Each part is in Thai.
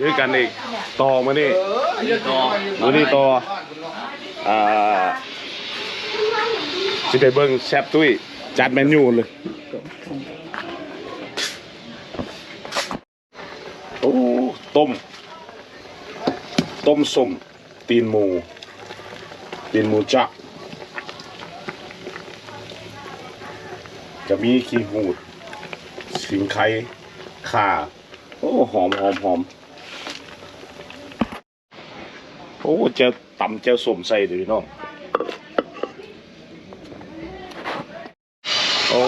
ด้วยกันอีกต่อมานี่มานี่ต่ออ่าสิได้เบิ่งแซบตุ้ยจัดเมนูเลยโอ้ต้ม ต้มส้มตีนหมู ตีนหมูจักจะมีขี้หูดสิงไคข่าโอ้หอมหอมหอม โอ้เจ้าต่ำเจ้าสมใส่เดี๋ยวพี่น้องโอ้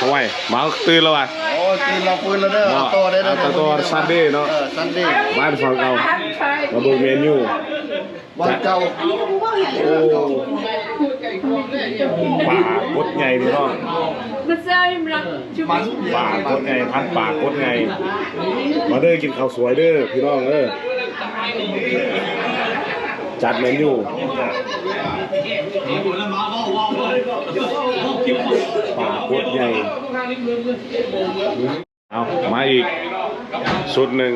ทำไมหมาตื่นแล้วอะโอ้กินเราฟื้นแล้วเด้อเอาโตได้เด้อเอาโตซันเดย์เนาะออซันเดย์บ้านฝั่งเรามาเบิ่งเมนูวันเก่าโอ้ป่ากดไงพี่น้องมันเจ้ามันรักจุ๊บมันป่ากดไงพันป่ากดไงมาเด้อกินข้าวสวยเด้อพี่น้องเด้อ จัดเมนูป่ากดใหญ่ เอามาอีกสุดหนึ่ง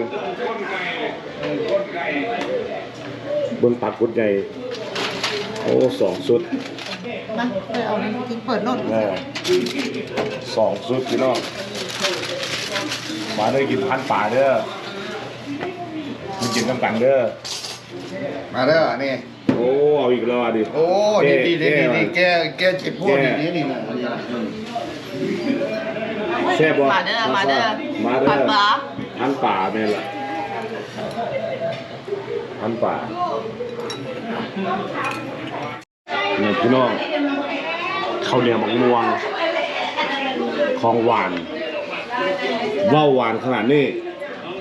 บนปากกดใหญ่ โอ้สองสุดมาไปเอากินเปิดโน่นแน่สองสุดพี่น้องมาเด้อกินพันป่าเด้อกินกินน้ำกันเด้อ มาเด้อนี่โอ้เอาอีกแล้วอะดิโอ้ดีดีดีดีดีแก้แกแกเจ็บพวกนี่นี่นี่นะแซ่บบ่มาเด้อมาเด้อมาเด้อผัดปลาพันป่าแม่นล่ะพันป่าเนี่ยพี่น้องข้าวเหนียวมะม่วงของหวานว่าวหวานขนาดนี้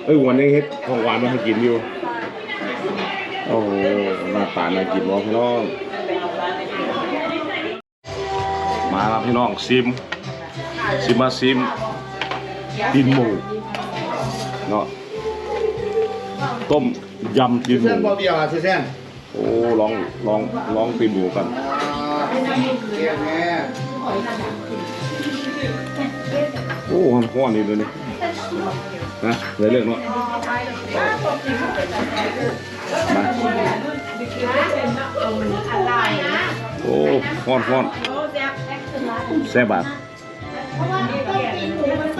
เอ้ยวันนี้เฮ็ดของหวานมาให้กินอยู่ โอ้โหหน้าตาน่ากินบ่พี่น้อง มาแล้วพี่น้องซิม ซิมมาซิมตีนหมูเนาะต้มยำตีนหเส้นมูบ่เบียวอะสิเส้นโอ้ลองลองลองตีนหมูกันอ่าเกียร์แม่โอ้ห้อนห้อนนี่เลยนี่นะเลยเรื่องเนาะ มาโอ้ห้อนห้อนแซ่บอะ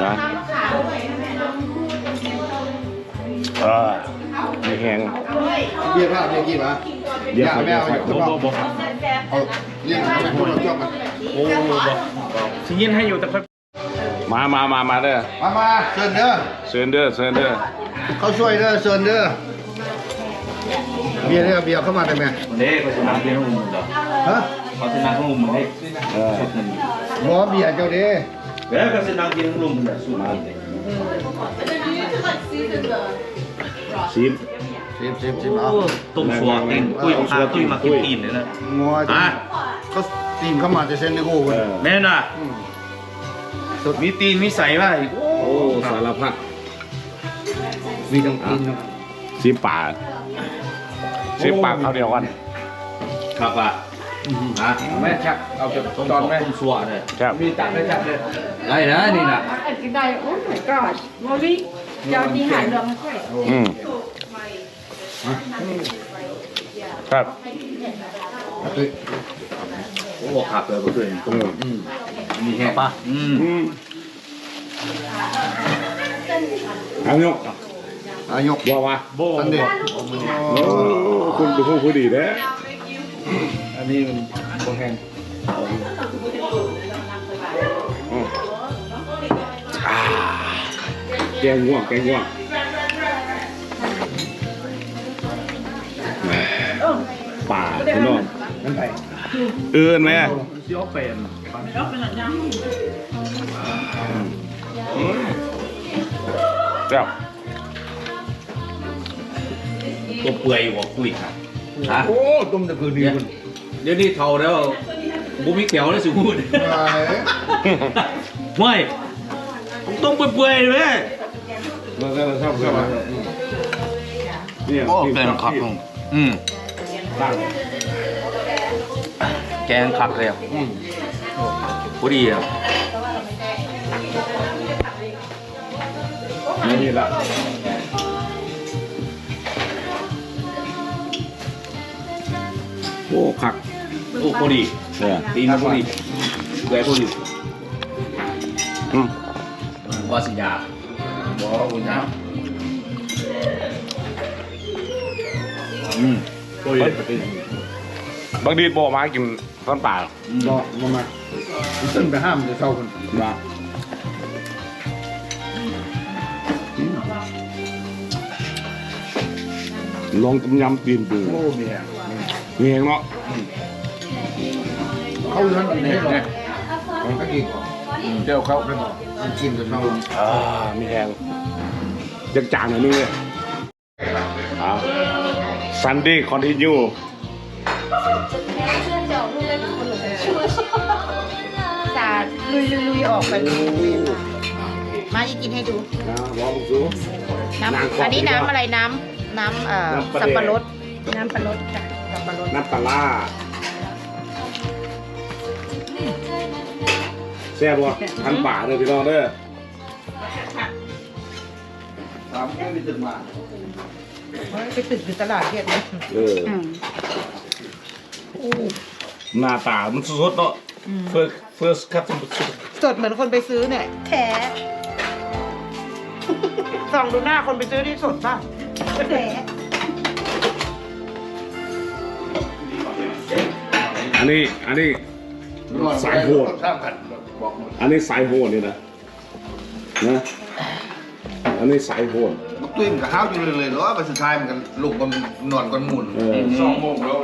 นะอ่าไม่แห้งเบียภาพเบียกี่วะเดี๋ยแมวอาขออย่าบ่เพิ่งบ่เอาบ่เอาเรียกให้พวกเราจบกันโอ้บ่สิยินให้อยู่แต่ค่อยมามามามาเด้อมามาเชิญเด้อเชิญเด้อเชิญเด้อเขาช่วยเด้อเชิญเด้อ บียร์เด้อเบียร์เข้ามาได้ไหมเด้เขาชนะเพียงอุ้มเหรอฮะเขาชนะของอุ้มเด้เออหมอเบียร์เจ้าเด้เด้เขาชนะเพียงอุ้มเหรอสู้มาซิม สิบสิบสิบเอาต้มสัวตีนกุ้ยพาตุ้ยมากินตีนเลยนะหมออะเขาตีมเข้ามาจะเส้นในกูเอเว้ยอแม่น่ะมีตีนมีใสป่ะโอ้สารพัดมีทั้งตีนซิมป่า ซิมป่าเขาวเดียวกันครับอะอะแม่ชักเอาจนต้มตอนสัวแม่ต้มสัวเลยครับ มีตัดไม่ชักเลยได้นะนี่น่ะอันกินได้โอ้ my god โมลี่เจ้าที่หายเรื่องไม่ค่อยอืมครับ โอ้ขับเลยเพื่อนอืมมีแห้งป่ะอืม อืมเอายก อายกบอกว่าอันเด็กโอ้คุณเป็นผู้ผู้ดีนะอันนี้มันโบแห้งอืมอ่าแกงง่วงแกงง่วงแหม่ป่าพี่น้องนั่นไปเอื้อนไหมซีออฟเป็นเจ้า ตัวเปื่อยหัวกุ้ยครับฮะโอ้ต้มตะคือดีเดี๋ยวคุณเดี๋ยวนี้เท่าแล้วบุมิเขียวแล้วสิพูดไม่ต้องเปื่อยๆเลยเราจะชอบเพื่อนเนี่ยโอ้แกงคักอืมตั้งแกงคักเลยอะพอดีอะนี่ละ อ้คักโอ้พอดีเนี่ยตีนมันพอดีแหวกพอดีอืมว่าสิยาบ่อุ่นนะอืมพอดีบางทีบอกมากินต้นป่ารอมามาขึ้นไปห้ามจะเศร้าคนมาลองต้มยำตีนปูโอ้มีแหง มีเองเนาะเข้าอยู่นั่นเนี่ยเนี่ยก็กินเจ้าเข้าได้หมดกินกับเราอ่ามีแหงจักจานหน่อยนึงเลยอ่าซันดี้คอนติเนียสาดลุยลุยลุยออกไปมาจะกินให้ดูนะบอกมึงซูน้น้ำำอันนี้น้ำอะไรน้ำน้ำเอ่อน้ำปลาสับปะรดน้ำปลารสจ้ะ สับปะรดน้ำปลาร้าแซ่บวะพันป่าเลยพี่น้องเด้อตามที่มีตึกมาไปตึกอยู่ตลาดเวียดนะเอออืมหน้าตามันสดๆเนาะเฟิร์สเฟิร์สครับสดเหมือนคนไปซื้อเนี่ยแท้ส่องดูหน้าคนไปซื้อที่สดป่ะ แท้ อันนี้อันนี้สายโหดสร้างกันบอกหมดอันนี้สายโหดนี่นะนะอันนี้สายโหดตุ้ยมันกับข้าวอยู่เลยเลยหรอไปสุดท้ายมันกันลูกมันนอนกันหมุนเออสองโมงแล้ว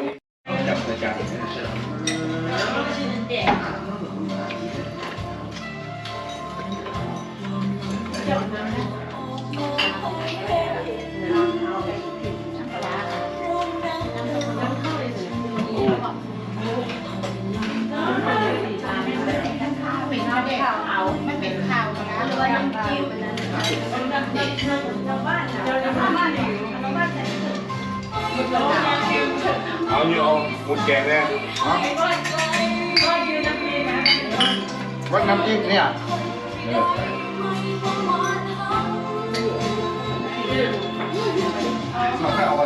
เอาอยู่เอาหมุดแกงเนี่ยวัดน้ำจิ้มเนี่ยเอาให้เอาไว้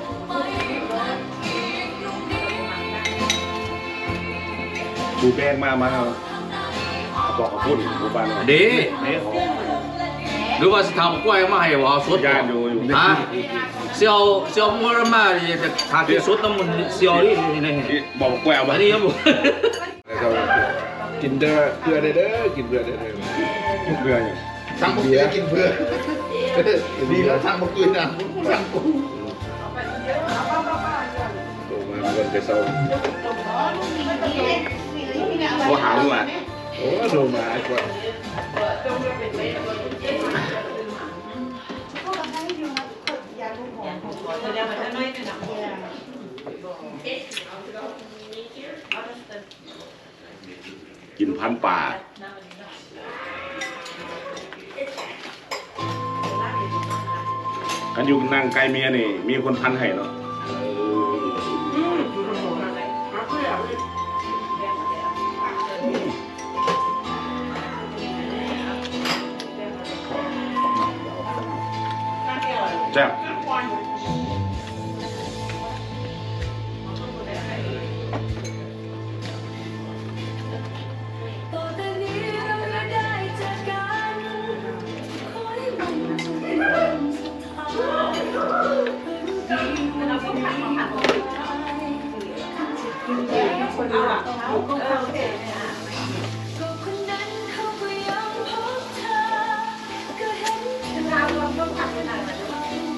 ดูแป้งมามาเอาบอกกับพุ่นกูบ้านเนี่ยดีหรือว่าสิทำกล้วยมาให้ว่าเอาสดญาติอยู่อยู่ฮะเสียวเสียวมัวมาดิแต่ขาดที่สุดน้ำมันเสียวนี่นี่ที่บอกว่าแกวอัมานนี้ครับผมกินเด้อเกลือเด้อเด้อกินเกลือเด้อเด้อเบื่ออยู่สั่งบุกเกลือกินเพื่อดีแล้วสั่งบุกเกลือนะสั่งกูโตมาเงินไปเศร้า เขาหาด้วยโอ้โตมาไอ้กว่ากินพันป่ากันอยู่นั่งใกล้เมียนี่ มีคนพันให้เนาะ ต้องฟังเพลง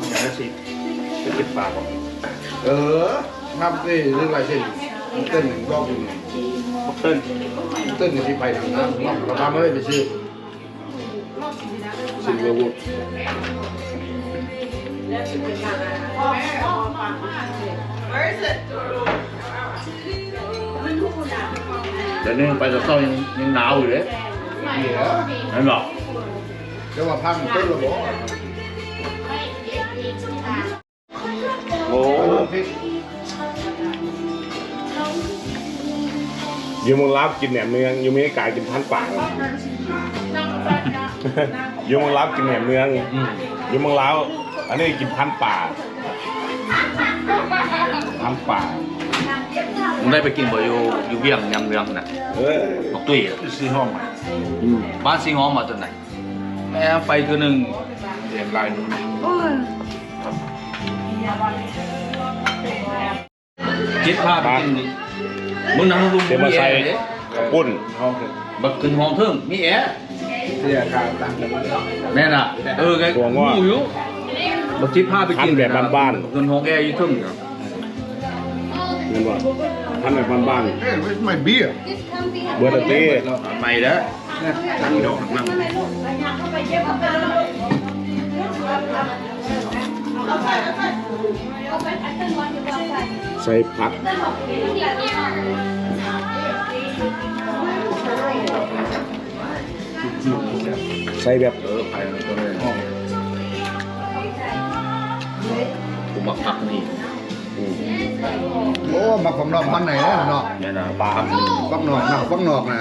อย่าให้สิไปคิดปากก่อเออทำนี่เรื่องอะไรสิเต้นหนึ่งรอบอยู่นเต้นหนึ่งที่ไปทางนั้นเราทำไม่ได้ไปชื่อสิ่งเวอร์วูดแล้วเป็นกอะไรพ่ ยวนี้ไปกับเต้ายังยังหนาวอยู่เลยเหี้ยเห็นบอกจะว่าพังต้นระบบโอ้เริ่มพลิกอยูเมืองลาวกินแหนมเนืองอยูเมืองกายกินพันป่าอยูเมืองลาวกินแหนมเนืองอยูเมืองลาวอันนี้กินพันป่าพันป่า มึงได้ไปกินบ่อยู่อยู่เวียงยำเรืองน่ะเออบอกตุ้ยอะซื้อห้องใหม่บ้านสิงห์หอมมาตัวไหนแม่ไปตัวหนึ่งเรียนลายนู้นคิดพาไปกินนี่มึงนั่งลุงเดี๋ยวมาใส่กระปุ้นห้องเถอะบักขึ้นห้องเทิงมีแอร์เสียค่าตั้งกันแม่น่ะ เออแกตัวงอกอยู่บักคิดพาไปกินทำแบบบ้านๆ ขึ้นห้องแอร์อยู่เทิงน่ะเงินว่า ท่านในบ้านบ้านเฮ้ยไม่เบี้ยๆเบอร์ตเต้ใหม่แล้วตั้งดอกนั่งใส่ผัก ใส่แบบเออไปแล้วตั วนี้กูมาพักนี่อืมโอ้มาผมนอกมันไหนเนี่ยเนาะแม่น่ะพักนี่ฟักนอกนะฟักนอกนะ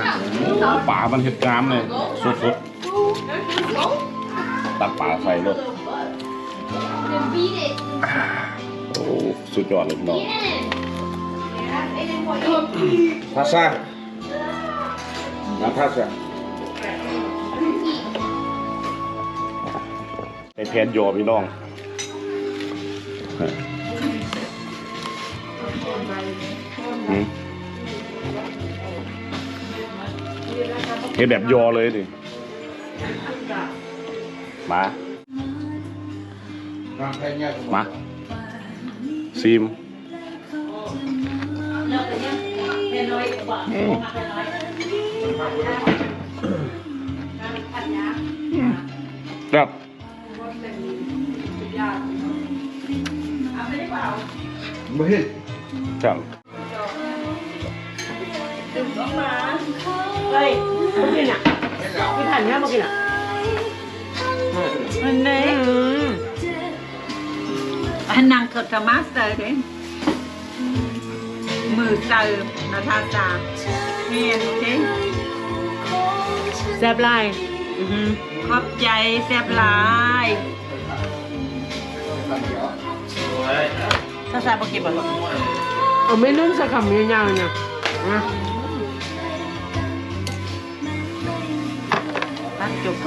ป่ามันเห็ดกรามเลยสดๆตักป่าใส่รถโอ้สุดยอดเลยพี่น้องทาซานาทาซาไอแพนโยอพี่น้อง ห็นแบบยอเลยดิมาทางแค่เนี้ยมาซีมอืมครับไม่เห็นครับเฮ้ย มากินอะกินผ่านง่ายมากินอะอันนี้อันนางเกิดกับมาสเตอร์เด้มือเติมนาทาตาเมียนเด้แซ่บลายขอบใจแซ่บหลายถ้าแซ่บบ่กินบ่ลูกเอาไม่นึ่งสักคำยาวๆเนี่ยนะ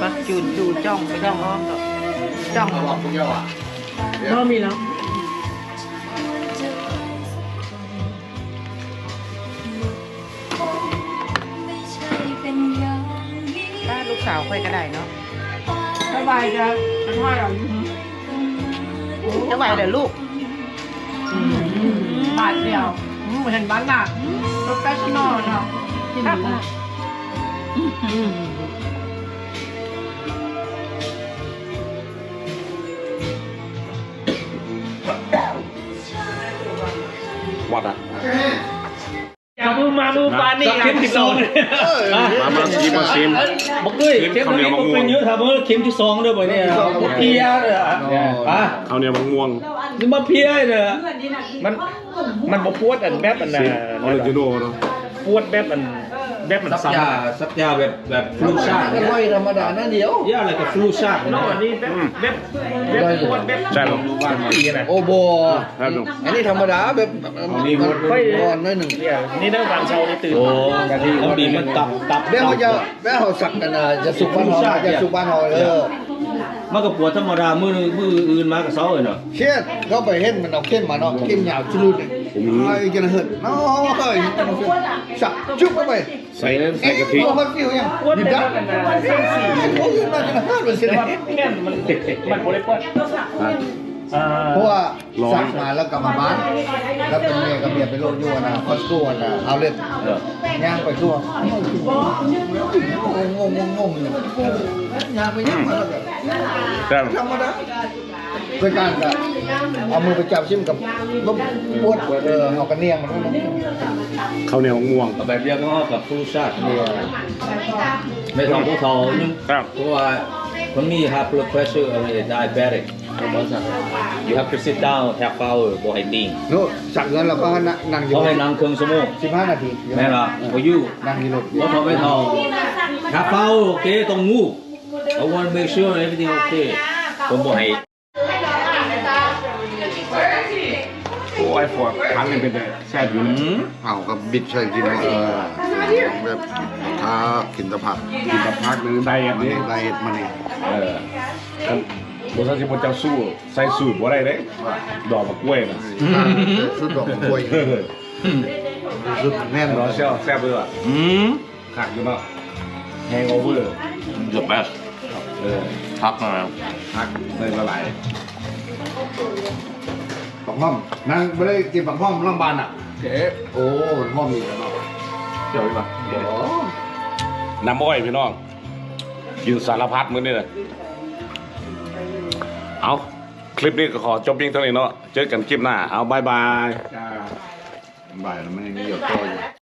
ปักจุกปักจูนจูจ้องไปจ้องอ้อมดอกจ้องบอกพวกเยาอะบ่มีแล้วถ้าลูกสาวค่อยก็ได้เนาะสบายจะถ้าเราอยู่จะไหวเหรอลูกบาทเดียวอืมเห็นบ้านหนักโปรเฟชชั่นอลเนาะที่ครับนี่อื วัดอะจับมือมามือปานนี่เข็มที่สองมามาซีมมาซีมบอกด้วยเข็เข็มมข้าวเหนียวมะม่วงเป็นเยอะถามว่าเข็มที่สองด้วยบ่เนี่ยเพียเลยอะอะเอาเนี่ยมะม่วงนี่มาเพียเลยมันมันบ่ปวดอันแบบอันน่ะออริจิโนเนาะปวดแบบอัน แบบมันสักซ้ำยาสักยาแบบแบบฟลูชาติไม่ค่อยธรรมดานั่นเดียวยาอะไรกับฟลูชาตินเนาะอกอันนี้แบบแบบแบบปวดแบบใช่หรอปีน่ะโอ้โบครับลุงอันนี้ธรรมดาแบบอ่อนน้อยหนึ่งเนี่ยนี่นะวันเช้านี่ตื่นโอ้แล้วบีมันตับตับแม่เขาจะแม่เขาสักกันนะจะสุกบ้านเขาจะสุกบ้านเขาเออมันก็ปวดธรรมดามือมืออื่นมากับเซาเลยเนาะเช่นเขาไปเห็นมันเอาเข้มมาเนาะเข้มยาวชุลุดเนี่ยไอ้กันเหินน้อยสักจุ๊บเข้าไปใส่ใส่กะทิตัวมันฟิวยังปวดหยิบแบดับอันน่ะโอ้ยน่าจะห้าเปอร์เซ็นแต่ต์ว่าแม่นมันมันบ่ได้ปวดอะอ่าเพราะว่าสั่งมาแล้วกลับมาบ้าน แล้วเป็นเมียกับเมียไปโลดอยู่นะคอสโก้นะเอาเล่นย่างไปทั่วงงงงงอยู่ย่างไปย่างมาแล้วก็แต่ธรรมดา ด้วยการก็เอามือไปจับชิมกับลูกปวดเออเอากระเนียงมันก็ข้าวเหนียวมะม่วงแบบเดียวกันกับผู้ชาติเนี่ยไม่ต้องผู้ทอนึงครับ เพราะว่าคนมี high blood pressure อะไร diabetic you have to sit down half hour บ่ให้ติ้งนู้สั่งเงินแล้วก็นั่งอยู่เขาให้นั่งครึ่งชั่วโมงสิบห้านาทีแม่นล่ะบ่อยู่นั่งอยู่รถบ่ทอไม่ทอ half hour โอเคต้อง move I want to make sure everything okay ผมบ่ให้ โอ้ยฟอร์ดครั้งนี้เป็นแต่แซ่บอยู่อืนะมเอากับบิดใส่กินเออแบบถ้ากินแตะผักกินกับพักหรือไดเอทมันนี่ไดเอทมันนี่เออกันบริษัทที่มันจะสู้ใส่สูตรบ่ได้เด้ดอกมะกล้วยนะสุดดอกกล้วยสุดแน่นเราเชี่ยวแซ่บเลยว่ะอืมขักอยู่เนาะแฮงโอเวอร์ the best เออพักหน่อยพักเลยละลายปั กห้อมนั่งไม่ได้กินปักห้อมร่างบานอะเก๋โอ้มันห้อมอีกแล้วเนาะเดี๋ยวดีกว่าน้ำอ้อยพี่น้องกินสารพัดมื้อนี่เลยเอาคลิปนี้ก็ขอจบเพียงเท่านี้เนาะเจอกันคลิปหน้าเอาบายบายบ่ายแล้วมันยังมีหยดตัวอยู่